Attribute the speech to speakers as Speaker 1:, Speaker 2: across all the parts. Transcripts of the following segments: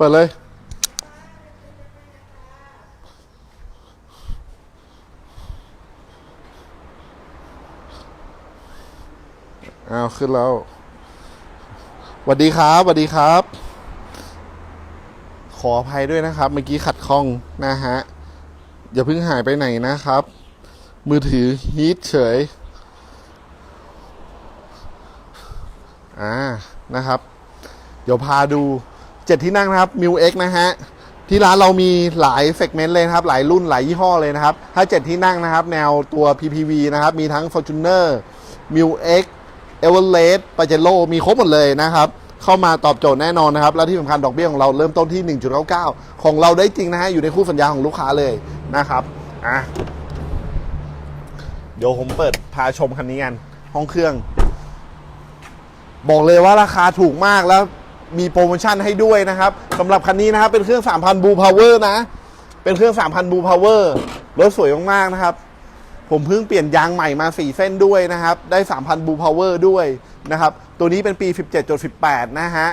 Speaker 1: เปิดเลยอ้าวขึ้นแล้วสวัสดีครับสวัสดีครับ ขออภัยด้วยนะครับ เมื่อกี้ขัดข้องนะฮะ อย่าเพิ่งหายไปไหนนะครับ มือถือฮีทเฉย อ่า นะครับ เดี๋ยวพาดู เจ็ดที่นั่งนะครับ m ิว X นะฮะที่ร้านเรามีหลายเซกเมนต์เลยนะครับ หลายรุ่นหลายยี่ห้อเลยนะครับ ถ้าเจ็ดที่นั่งนะครับ แนวตัว PPV นะครับ มีทั้ง Fortuner m ิว X e v e r e s t p a j e r o มีครบหมดเลยนะครับ เข้ามาตอบโจทย์แน่นอนนะครับ และที่สำคัญดอกเบี้ยของเราเริ่มต้นที่ 1.99 ของเราได้จริงนะฮะ อยู่ในคู่สัญญาของลูกค้าเลยนะครับอะเดี๋ยวผมเปิดพาชมคันนี้กัน ห้องเครื่อง บอกเลยว่าราคาถูกมากแล้ว มีโปรโมชั่นให้ด้วยนะครับสำหรับคันนี้นะครับเป็นเครื่อง 3,000 บูพาวเวอร์นะ เป็นเครื่อง 3,000 บูพาวเวอร์รถสวยมากๆนะครับ ผมเพิ่งเปลี่ยนยางใหม่มา 4 เส้นด้วยนะครับ ได้ 3,000 บูพาวเวอร์ด้วยนะครับ ตัวนี้เป็นปี 17.18 นะฮะ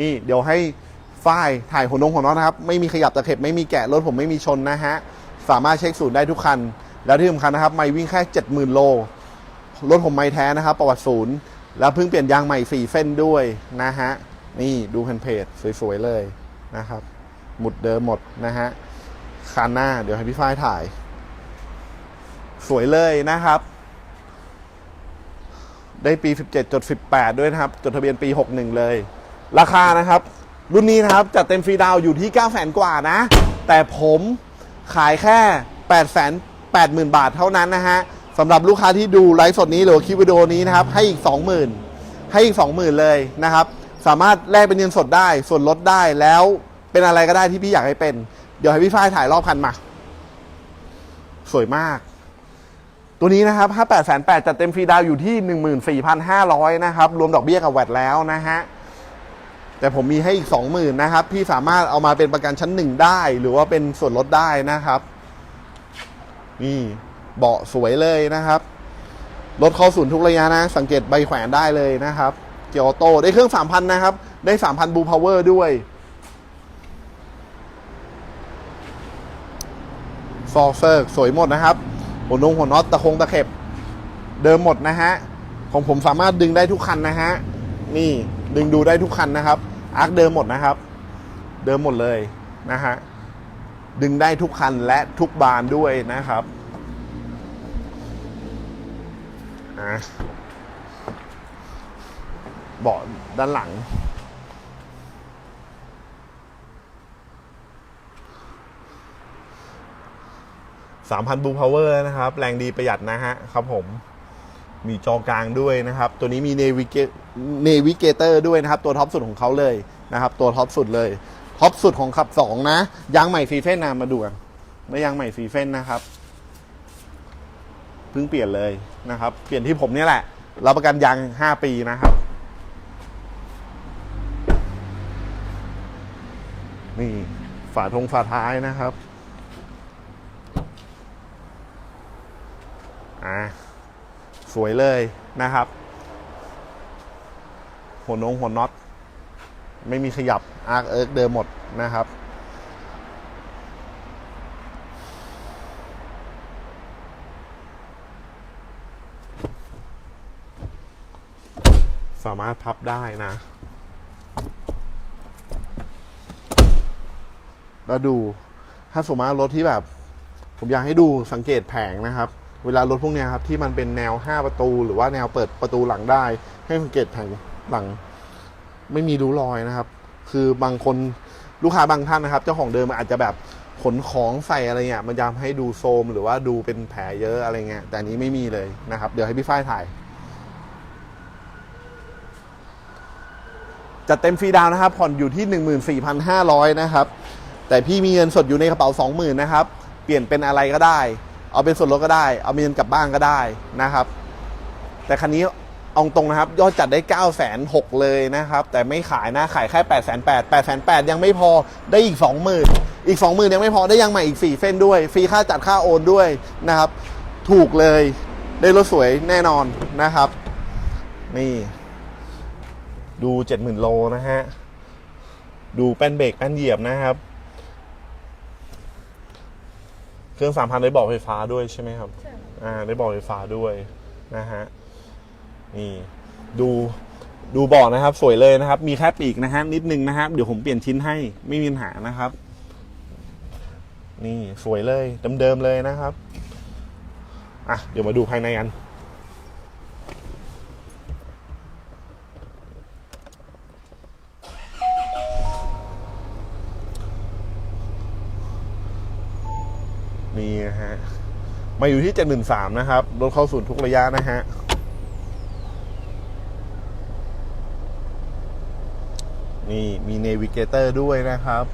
Speaker 1: นี่เดี๋ยวให้ฝ้ายถ่ายหัวนงหัวน็อตนะครับ ไม่มีขยับตะเข็บไม่มีแกะรถผมไม่มีชนนะฮะ สามารถเช็คศูนย์ได้ทุกคัน แล้วที่สำคัญนะครับ ไม่วิ่งแค่ 70,000 โล รถผมไม่แท้นะครับ ประวัติศูนย์ แล้วเพิ่งเปลี่ยนยางใหม่ 4 เส้นด้วยนะฮะ นี่ดูแผ่นเพจสวยๆเลยนะครับ หมุดเดิมหมดนะฮะคันหน้าเดี๋ยวให้พี่ฝ้ายถ่าย สวยเลยนะครับ ได้ปี 17.18 ด้วยนะครับ จดทะเบียนปี 61 เลย ราคานะครับ รุ่นนี้นะครับ จัดเต็มฟรีดาวอยู่ที่900,000กว่านะ แต่ผมขายแค่ 880,000 บาทเท่านั้นนะฮะสำหรับลูกค้าที่ดูไลฟ์สดนี้หรือคลิปวิดีโอนี้นะครับ ให้อีก 20,000 ให้อีก 20,000 เลยนะครับ สามารถแลกเป็นเงินสดได้ ส่วนลดได้แล้วเป็นอะไรก็ได้ที่พี่อยากให้เป็น เดี๋ยวให้พี่ฝ้ายถ่ายรอบคันมา สวยมาก ตัวนี้นะครับ 58 8 0 0จัดเต็มฟรีดาวอยู่ที่ 14,500 นะครับ รวมดอกเบี้ยกับแวดแล้วนะฮะ แต่ผมมีให้อีก 20,000 นะครับ พี่สามารถเอามาเป็นประกันชั้นหนึ่งได้ หรือว่าเป็นส่วนลดได้นะครับ นี่เบาะสวยเลยนะครับ รถเข้าศูนย์ทุกระยะนะ สังเกตใบแขวนได้เลยนะครับ เกียร์ออโต้ได้เครื่อง 3,000 นะครับ ได้ 3,000 บูพาวเวอร์ด้วยฟอร์เซอร์สวยหมดนะครับ หัวนงหัวน็อตตะคงตะเข็บ เดิมหมดนะฮะ ของผมสามารถดึงได้ทุกคันนะฮะ นี่ดึงดูได้ทุกคันนะครับ อาร์คเดิมหมดนะครับ เดิมหมดเลยนะฮะ ดึงได้ทุกคันและทุกบานด้วยนะครับ อะ เบาะด้านหลัง3,000บูพาวเวอร์นะครับ แรงดีประหยัดนะฮะครับผม มีจอกลางด้วยนะครับ ตัวนี้มีเนวิเกเนวิเกเตอร์ด้วยนะครับ ตัวท็อปสุดของเขาเลยนะครับ ตัวท็อปสุดเลยท็อปสุดของขับ 2 นะยางใหม่ฟรีเฟนนะมาดูกันไม่ยางใหม่ฟรีเฟนนะครับเพิ่งเปลี่ยนเลยนะครับ เปลี่ยนที่ผมเนี่ยแหละรับประกันยาง 5 ปีนะครับ นี่ ฝาทงฝาท้ายนะครับอ่าสวยเลยนะครับ หัวนงหัวน็อต ไม่มีขยับอาร์คเอิร์กเดิมหมดนะครับสามารถพับได้นะ แล้วดูถ้าสมมติรถที่แบบ ผมอยากให้ดูสังเกตแผงนะครับ เวลารถพวกนี้ครับที่มันเป็นแนว 5 ประตู หรือว่าแนวเปิดประตูหลังได้ ให้สังเกตแผงหลัง ไม่มีรูรอยนะครับ คือบางคนลูกค้าบางท่านนะครับ เจ้าของเดิมอาจจะแบบขนของใส่อะไรเงี้ยมันจะทำให้ดูโซมหรือว่าดูเป็นแผลเยอะอะไรเงี้ยแต่นี้ไม่มีเลยนะครับ เดี๋ยวให้พี่ฝ้ายถ่ายจัดเต็มฟรีดาวน์นะครับผ่อนอยู่ที่ 14,500 นะครับ แต่พี่มีเงินสดอยู่ในกระเป๋า 20,000นะครับ เปลี่ยนเป็นอะไรก็ได้ เอาเป็นส่วนลดก็ได้ เอาเงินกลับบ้านก็ได้นะครับ แต่คันนี้เอาตรงนะครับ ยอดจัดได้9 6 0 0 0เลยนะครับ แต่ไม่ขายนะขายแค่8 8 0 0 0 8 8 0 0ยังไม่พอได้อีก 20,000 อีก 20,000 ยังไม่พอได้ยังใหม่อีก 4 เส้นด้วย ฟรีค่าจัดค่าโอนด้วยนะครับ ถูกเลยได้รถสวยแน่นอนนะครับ นี่ ดู 70,000 โลนะฮะ ดูแป้นเบรกแป้นเหยียบนะครับ เครื่องสามพันได้บอกไฟฟ้าด้วยใช่ไหมครับ
Speaker 2: ใช่
Speaker 1: อ่าได้บอกไฟฟ้าด้วยนะฮะนี่ดูดูเบอกนะครับ สวยเลยนะครับ มีแค่ปีกนะฮะนิดนึงนะครับ เดี๋ยวผมเปลี่ยนชิ้นให้ไม่มีปัญหานะครับ นี่สวยเลยเดิมๆเลยนะครับอะเดี๋ยวมาดูภายในกัน นี่นะฮะ มาอยู่ที่ 713 นะครับรถเข้าศูนย์ทุกระยะนะฮะ นี่มีเนวิเกเตอร์ด้วยนะครับ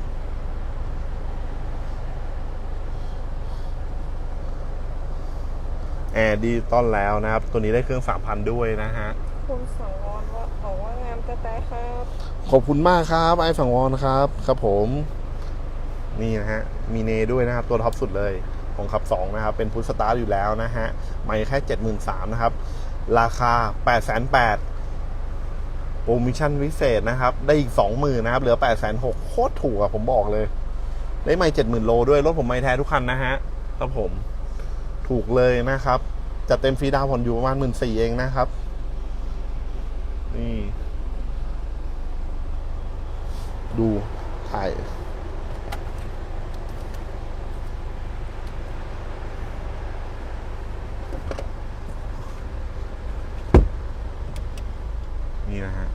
Speaker 1: แอร์ดีต้อนแล้วนะครับ ตัวนี้ได้เครื่อง 3,000 ด้วยนะฮะ
Speaker 2: คุณสังวรว่าบอกว่างามแต่แต่ครับ
Speaker 1: ขอบคุณมากครับ ไอ้ฝั่งวอนครับ ครับผม นี่นะฮะ มีเนด้วยนะครับ ตัวท็อปสุดเลย ของขับ 2 นะครับ เป็นพุทสตาร์อยู่แล้วนะฮะ ไม่แค่ 73,000นะครับ ราคา 8,800โปรโมชั่นพิเศษนะครับ ได้อีก 20,000นะครับ เหลือ 8,600โคตรถูกอะผมบอกเลย ได้ไม่70,000 โลด้วย รถผมไม่แท้ทุกคันนะฮะครับผมถูกเลยนะครับ จะเต็มฟรีดาวผ่อนอยู่ประมาณ 14,000เองนะครับ นี่ ดูถ่าย นี่นะฮะ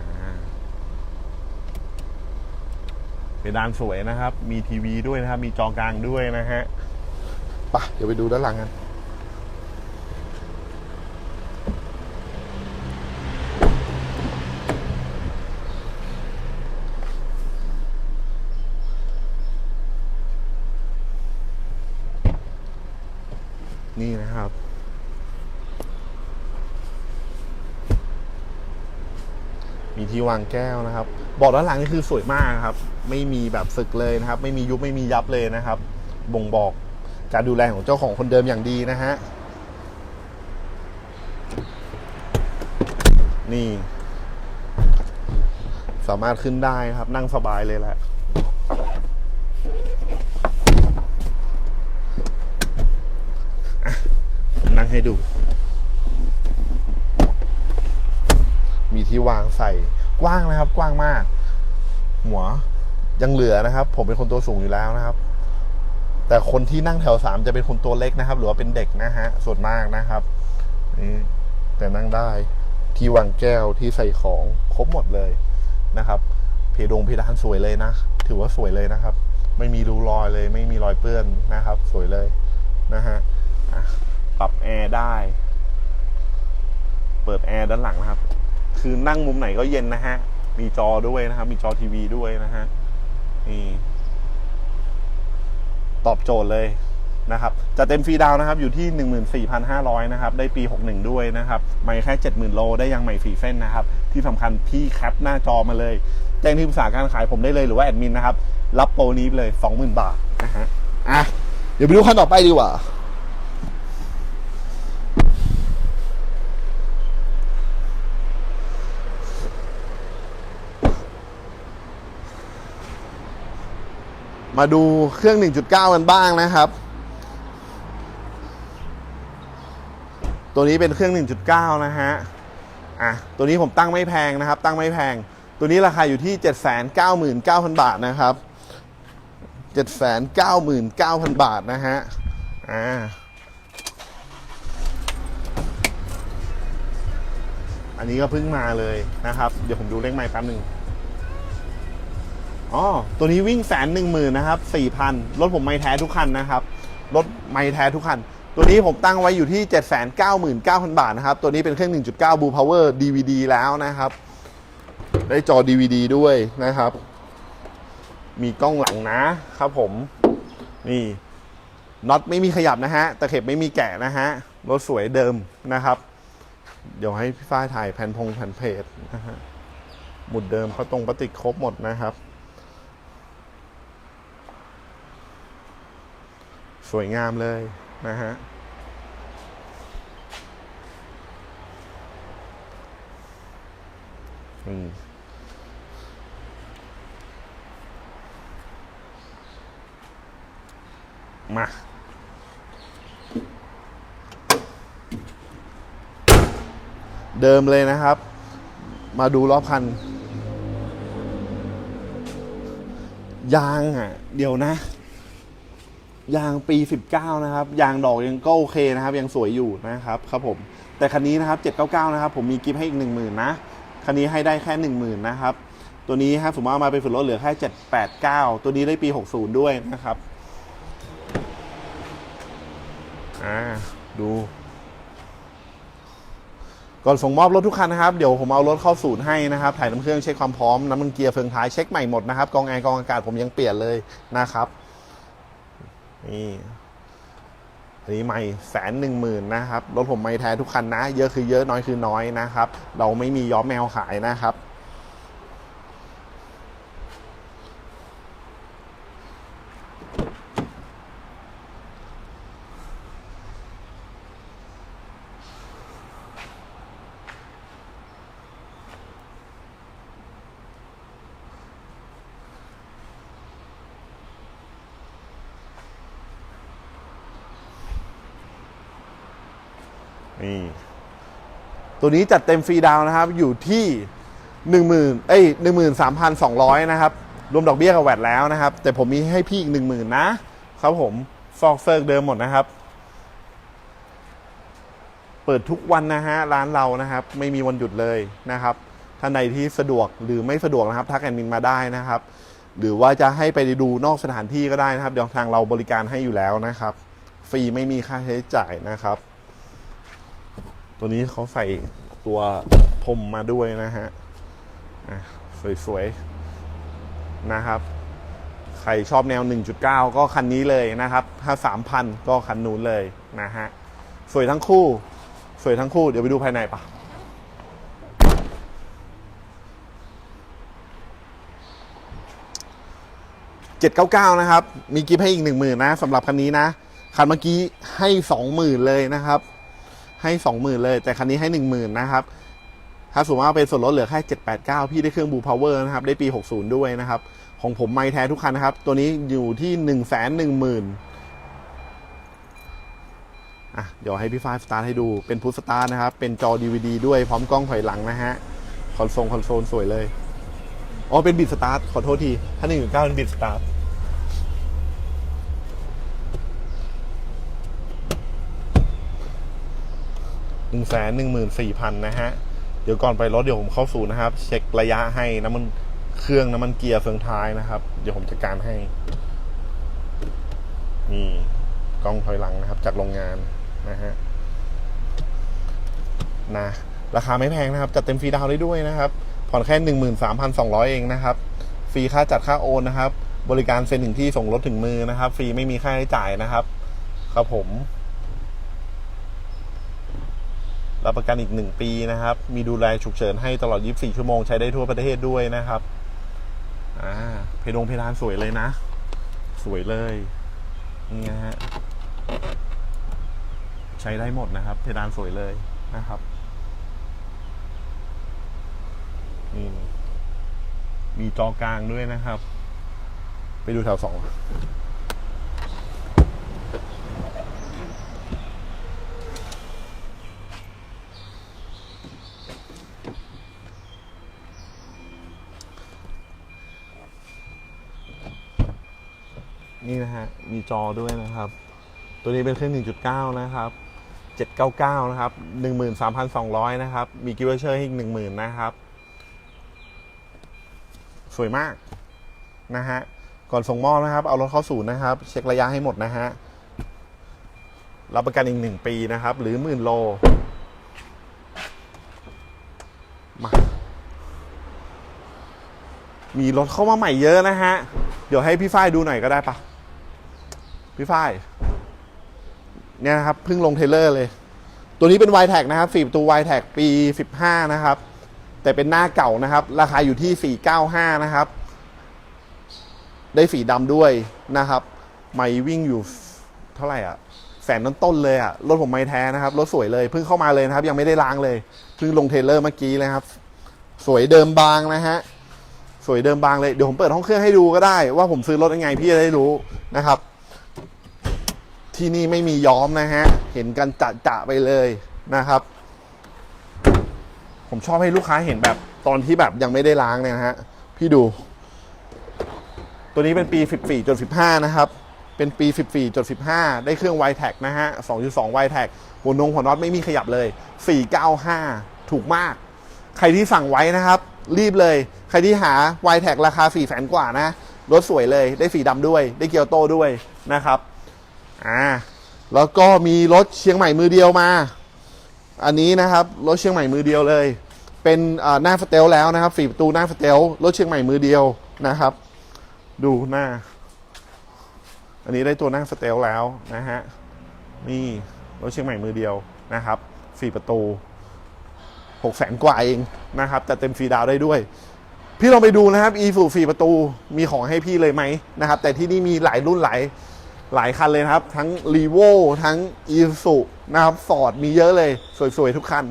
Speaker 1: อ่าเพดานสวยนะครับ มีทีวีด้วยนะครับ มีจอกลางด้วยนะฮะไปะเดี๋ยวไปดูด้านหลังกัน ที่วางแก้วนะครับบอกด้านหลังนี่คือสวยมากครับ ไม่มีแบบสึกเลยนะครับ ไม่มียุบไม่มียับเลยนะครับ บ่งบอกการดูแลของเจ้าของคนเดิมอย่างดีนะฮะนี่ สามารถขึ้นได้ครับ นั่งสบายเลยแหละนั่งให้ดู มีที่วางใส่ กว้างนะครับ กว้างมาก หัวยังเหลือนะครับ ผมเป็นคนตัวสูงอยู่แล้วนะครับ แต่คนที่นั่งแถวสามจะเป็นคนตัวเล็กนะครับ หรือว่าเป็นเด็กนะฮะส่วนมากนะครับนี่แต่นั่งได้ที่วางแก้วที่ใส่ของครบหมดเลยนะครับ เพดงเพดานสวยเลยนะ ถือว่าสวยเลยนะครับ ไม่มีรูรอยเลย ไม่มีรอยเปื้อนนะครับ สวยเลยนะฮะอะปรับแอร์ได้ เปิดแอร์ด้านหลังนะครับ คือนั่งมุมไหนก็เย็นนะฮะ มีจอด้วยนะครับ มีจอทีวีด้วยนะฮะ นี่ ตอบโจทย์เลยนะครับ จะเต็มฟรีดาวนะครับ อยู่ที่ 14,500 นะครับ ได้ปี 61 ด้วยนะครับไม่แค่ 70,000 โล ได้ยังใหม่ฟรีเส้นนะครับ ที่สำคัญพี่แคปหน้าจอมาเลย แจ้งที่ปรึกษาการขายผมได้เลยหรือว่าแอดมินนะครับ รับโปรนี้ไปเลย 20,000 บาทนะฮะ อะ เดี๋ยวไปดูคันต่อไปดีกว่า มาดูเครื่อง 1.9 กันบ้างนะครับ ตัวนี้เป็นเครื่อง 1.9 นะฮะ อะ ตัวนี้ผมตั้งไม่แพงนะครับ ตั้งไม่แพง ตัวนี้ราคาอยู่ที่ 799,000 บาทนะครับ 799,000 บาทนะฮะ อ่าอันนี้ก็เพิ่งมาเลยนะครับ เดี๋ยวผมดูเลขไม้แป๊บหนึ่ง อ๋อตัวนี้วิ่งแสนหนึ่งหมื่นนะครับสี่พันรถผมไม่แท้ทุกคันนะครับ รถไม่แท้ทุกคัน ตัวนี้ผมตั้งไว้อยู่ที่เจ็ดแสนเก้าหมื่นเก้าพันบาทนะครับ ตัวนี้เป็นเครื่องหนึ่งจุดเก้าบูพาวเวอร์ DVD แล้วนะครับ ได้จอ DVD ด้วยนะครับ มีกล้องหลังนะครับผม นี่น็อตไม่มีขยับนะฮะตะเข็บไม่มีแกะนะฮะ รถสวยเดิมนะครับ เดี๋ยวให้พี่ฝ้ายถ่ายแผ่นพงแผ่นเพจนะฮะหมุดเดิมเขาตรงปฏิกครบหมดนะครับ สวยงามเลยนะฮะนอืมมาเดิมเลยนะครับ มาดูรอบคัน ยางอะ เดี๋ยวนะ ยางปี 19 นะครับ ยางดอกยังก็โอเคนะครับ ยังสวยอยู่นะครับครับผม แต่คันนี้นะครับ 799 นะครับ ผมมีกิฟต์ให้อีก 10,000 นะ คันนี้ให้ได้แค่ 10,000 นะครับ ตัวนี้ครับสมมติว่ามาเป็นส่วนลดเหลือแค่ 789 ตัวนี้ได้ปี 60 ด้วยนะครับ อ่า ดูก่อนส่งมอบรถทุกคันนะครับ เดี๋ยวผมเอารถเข้าศูนย์ให้นะครับ ถ่ายน้ำเครื่องเช็คความพร้อม น้ำมันเกียร์เฟืองท้ายเช็คใหม่หมดนะครับ กองแอร์กองอากาศผมยังเปลี่ยนเลยนะครับ นี่อันนี้ไม่แสนหนึ่งหมื่นนะครับ รถผมไม่แท้ทุกคันนะ เยอะคือเยอะน้อยคือน้อยนะครับ เราไม่มีย้อมแมวขายนะครับ ตัวนี้จัดเต็มฟรีดาวนะครับ อยู่ที่หนึ่งหมื่นเอ้ยหนึ่งหมื่นสามพันสองร้อยนะครับ รวมดอกเบี้ยกับแวดแล้วนะครับ แต่ผมมีให้พี่อีกหนึ่งหมื่นนะครับผมฟอกเซิร์กเดิมหมดนะครับ เปิดทุกวันนะฮะ ร้านเรานะครับ ไม่มีวันหยุดเลยนะครับท่านใดที่สะดวกหรือไม่สะดวกนะครับทักแอดมินมาได้นะครับ หรือว่าจะให้ไปดูนอกสถานที่ก็ได้นะครับเดี๋ยวทางเราบริการให้อยู่แล้วนะครับ ฟรีไม่มีค่าใช้จ่ายนะครับ ตัวนี้เขาใส่ตัวพรมมาด้วยนะฮะสวยๆ นะครับ ใครชอบแนว 1.9 ก็คันนี้เลยนะครับ ถ้า 3,000 ก็คันนู้นเลยนะฮะ สวยทั้งคู่ สวยทั้งคู่ เดี๋ยวไปดูภายในปะ799นะครับ มีกิฟต์ให้อีก10,000นนะสำหรับคันนี้นะ คันเมื่อกี้ให้20,000เลยนะครับ ให้สองหมื่นเลย แต่คันนี้ให้หนึ่งหมื่นนะครับถ้าสมมติว่าเป็นส่วนลดเหลือแค่เจ็ดแปดเก้าพี่ได้เครื่องบูพาวเวอร์นะครับ ได้ปีหกศูนย์ด้วยนะครับ ของผมไม่แท้ทุกคันนะครับ ตัวนี้อยู่ที่หนึ่งแสนหนึ่งหมื่นอะ เดี๋ยวให้พี่ฟ้าสตาร์ทให้ดู เป็นพุทสตาร์ทนะครับ เป็นจอ DVD ด้วยพร้อมกล้องถอยหลังนะฮะ คอนโซล คอนโซล สวยเลย อ๋อ เป็นบิดสตาร์ทขอโทษที ถ้าหนึ่งเก้าเป็นบิดสตาร์ท หนึ่งแสนหนึ่งหมื่นสี่พันนะฮะ เดี๋ยวก่อนไปรถเดี๋ยวผมเข้าสู่นะครับ เช็คระยะให้น้ำมันเครื่องน้ำมันเกียร์เฟืองท้ายนะครับ เดี๋ยวผมจัดการให้ นี่กล้องถอยหลังนะครับ จากโรงงานนะฮะนะราคาไม่แพงนะครับ จัดเต็มฟรีดาวน์ได้ด้วยนะครับ ผ่อนแค่หนึ่งหมื่นสามพันสองร้อยเองนะครับ ฟรีค่าจัดค่าโอนนะครับ บริการเซ็นถึงที่ส่งรถถึงมือนะครับ ฟรีไม่มีค่าใช้จ่ายนะครับ ครับผม รับประกันอีกหนึ่งปีนะครับ มีดูแลฉุกเฉินให้ตลอด 24 ชั่วโมงใช้ได้ทั่วประเทศด้วยนะครับ อ่า เพดงเพดานสวยเลยนะ สวยเลย นี่นะฮะ ใช้ได้หมดนะครับ เพดานสวยเลยนะครับ นี่ มีจอกลางด้วยนะครับ ไปดูแถวสอง นี่นะฮะ มีจอด้วยนะครับ ตัวนี้เป็นเครื่อง 1.9 นะครับ 799 นะครับ 13,200 นะครับ มีกิฟต์วเชอร์ให้อีก 10,000 นะครับ สวยมากนะฮะ ก่อนส่งมอบนะครับ เอารถเข้าศูนย์นะครับ เช็คระยะให้หมดนะฮะ รับประกันอีก 1 ปีนะครับ หรือหมื่นโล มามีรถเข้ามาใหม่เยอะนะฮะ เดี๋ยวให้พี่ฝ้ายดูหน่อยก็ได้ปะ พี่ฝ้ายเนี่ยนะครับเพิ่งลงเทเลอร์เลย ตัวนี้เป็น y t แท็นะครับสี่ประตู y t แท็ปี 15 นะครับ แต่เป็นหน้าเก่านะครับ ราคาอยู่ที่ 495 นะครับ ได้สีดำด้วยนะครับ ไม่วิ่งอยู่เท่าไหร่อะแสนต้นๆเลยอะ รถผมไม่แท้นะครับ รถสวยเลย เพิ่งเข้ามาเลยนะครับ ยังไม่ได้ล้างเลย เพิ่งลงเทเลอร์เมื่อกี้เลยครับ สวยเดิมบางนะฮะ สวยเดิมบางเลย เดี๋ยวผมเปิดห้องเครื่องให้ดูก็ได้ ว่าผมซื้อรถยังไงพี่จะได้รู้นะครับ ที่นี่ไม่มีย้อมนะฮะ เห็นกันจะจะๆไปเลยนะครับ ผมชอบให้ลูกค้าเห็นแบบตอนที่แบบยังไม่ได้ล้างเนี่ยนะฮะ พี่ดู ตัวนี้เป็นปี 14.15 นะครับ เป็นปี 14.15 ได้เครื่อง y t a c นะฮะ 2.2 y t a c หัวนงหัวน็อตไม่มีขยับเลย 495 ถูกมาก ใครที่สั่งไว้นะครับ รีบเลย ใครที่หา y t a c ราคา4แสนกว่านะ รถสวยเลย ได้สีดำด้วย ได้เกียวโตด้วยนะครับ อ่าแล้วก็มีรถเชียงใหม่มือเดียวมา อันนี้นะครับรถเชียงใหม่มือเดียวเลย เป็นหน้าสเตลแล้วนะครับสี่ประตูหน้าสเตลรถเชียงใหม่มือเดียวนะครับ ดูหน้า อันนี้ได้ตัวหน้าสเตลแล้วนะฮะนี่รถเชียงใหม่มือเดียวนะครับสี่ประตูหกแสนกว่าเองนะครับแต่เต็มฟรีดาวได้ด้วย พี่ลองไปดูนะครับ e สูสี่ประตูมีของให้พี่เลยไหมนะครับ แต่ที่นี่มีหลายรุ่นหลาย หลายคันเลยนะครับ ทั้ง r ีโวทั้ง e สูนะครับฟอร์ดมีเยอะเลย สวย ๆ ทุกคัน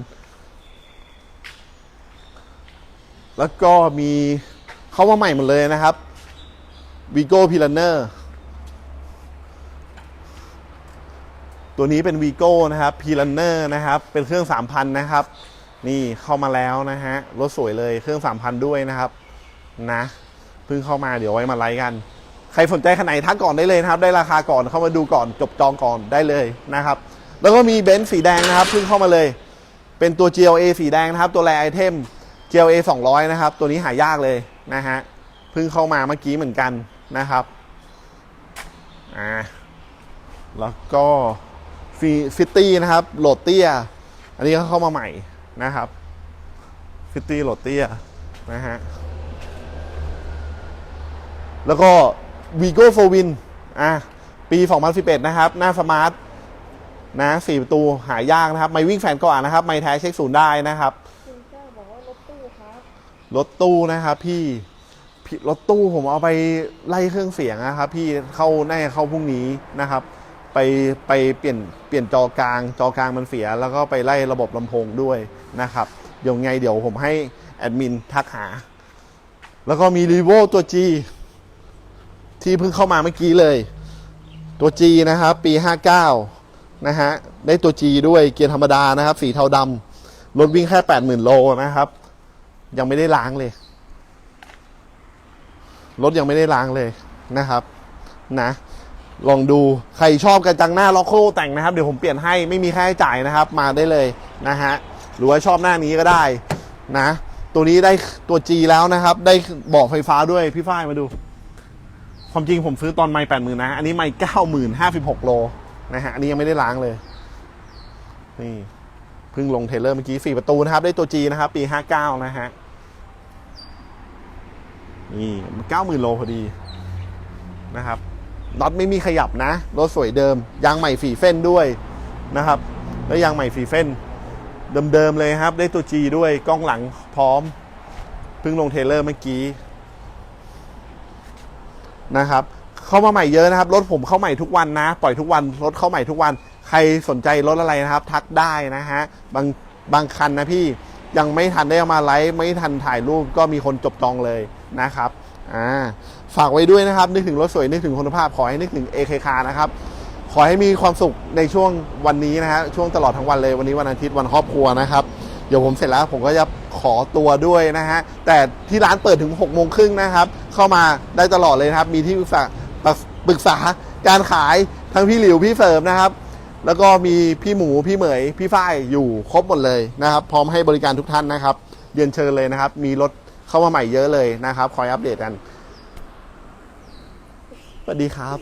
Speaker 1: แล้วก็มีเข้ามาใหม่หมดเลยนะครับ v ีโก้พิลเนอร์ตัวนี้เป็นวีโก้นะครับพีลันเนอร์นะครับ เป็นเครื่อง 3,000 นะครับ นี่เข้ามาแล้วนะฮะ รถสวยเลยเครื่อง 3,000 ด้วยนะครับ นะเพิ่งเข้ามาเดี๋ยวไว้มาไลฟ์กัน ใครสนใจคันไหนทักก่อนได้เลยนะครับ ได้ราคาก่อนเข้ามาดูก่อนจบจองก่อนได้เลยนะครับ แล้วก็มีเบนซ์สีแดงนะครับเพิ่งเข้ามาเลย เป็นตัว GLA สีแดงนะครับ ตัวแรไอเทม GLA 200 นะครับ ตัวนี้หายากเลยนะฮะเพิ่งเข้ามาเมื่อกี้เหมือนกันนะครับอ่าแล้วก็ฟีฟิตตี้นะครับโหลดเตี้ย อันนี้ก็เข้ามาใหม่นะครับฟิตตี้โหลดเตี้ยนะฮะแล้วก็ Vigo 4 Win อะปี 2011 นะครับ หน้าสมาร์ทนะสี่ประตูหายากนะครับ ไม่วิ่งแฟนก่อนนะครับ ไม่แท้เช็คศูนย์ได้นะครับ
Speaker 2: คุณเจ้าบอกว่ารถตู้ครับ
Speaker 1: รถตู้นะครับพี่พี่รถตู้ผมเอาไปไล่เครื่องเสียงนะครับ พี่เข้าแน่าจะเข้าพรุ่งนี้นะครับ ไปไปเปลี่ยนเปลี่ยนจอกลางจอกลางมันเสีย แล้วก็ไปไล่ระบบลำโพงด้วยนะครับเดี๋ยวไงเดี๋ยวผมให้แอดมินทักหา แล้วก็มีรีโวตัว G ที่เพิ่งเข้ามาเมื่อกี้เลย ตัว G นะครับ ปี 59 นะฮะ ได้ตัว G ด้วยเกียร์ธรรมดานะครับ สีเทาดำรถวิ่งแค่ 80,000 โลนะครับ ยังไม่ได้ล้างเลย รถยังไม่ได้ล้างเลยนะครับ นะลองดูใครชอบกระจังหน้าล็อกโคแต่งนะครับ เดี๋ยวผมเปลี่ยนให้ไม่มีค่าใช้จ่ายนะครับ มาได้เลยนะฮะหรือว่าชอบหน้านี้ก็ได้นะ ตัวนี้ได้ตัว G แล้วนะครับ ได้บอกไฟฟ้าด้วยพี่ฝ้ายมาดู ความจริงผมซื้อตอนไม่แปดหมื่นนะ อันนี้ไม่เก้าหมื่นห้าสิบหกโลนะฮะ อันนี้ยังไม่ได้ล้างเลย นี่เพิ่งลงเทเลอร์เมื่อกี้สี่ประตูนะครับ ได้ตัว G นะครับ ปีห้าเก้านะฮะ นี่เก้าหมื่นโลพอดีนะครับน็อตไม่มีขยับนะ รถสวยเดิม ยางใหม่ฝีเส้นด้วยนะครับ แล้วยางใหม่ฝีเส้น เดิมๆเลยครับ ได้ตัว G ด้วย กล้องหลังพร้อม เพิ่งลงเทเลอร์เมื่อกี้ นะครับ เข้ามาใหม่เยอะนะครับ รถผมเข้าใหม่ทุกวันนะ ปล่อยทุกวัน รถเข้าใหม่ทุกวัน ใครสนใจรถอะไรนะครับ ทักได้นะฮะ บางบางคันนะพี่ยังไม่ทันได้เอามาไลฟ์ไม่ทันถ่ายรูปก็มีคนจบจองเลยนะครับ อ่า ฝากไว้ด้วยนะครับ นึกถึงรถสวย นึกถึงคุณภาพ ขอให้นึกถึง AKK นะครับ ขอให้มีความสุขในช่วงวันนี้นะฮะ ช่วงตลอดทั้งวันเลย วันนี้วันอาทิตย์วันครอบครัวนะครับ เดี๋ยวผมเสร็จแล้วผมก็จะขอตัวด้วยนะฮะ แต่ที่ร้านเปิดถึง6กโมงครึ่งนะครับ เข้ามาได้ตลอดเลยนะครับ มีที่ปรึกษาปรึกษาการขายทั้งพี่หลิวพี่เสริมนะครับ แล้วก็มีพี่หมูพี่เหมย พี่ฝ้ายอยู่ครบหมดเลยนะครับ พร้อมให้บริการทุกท่านนะครับเรียนเชิญเลยนะครับ มีรถเข้ามาใหม่เยอะเลยนะครับ คอยอัปเดตกันสวัสดีครับ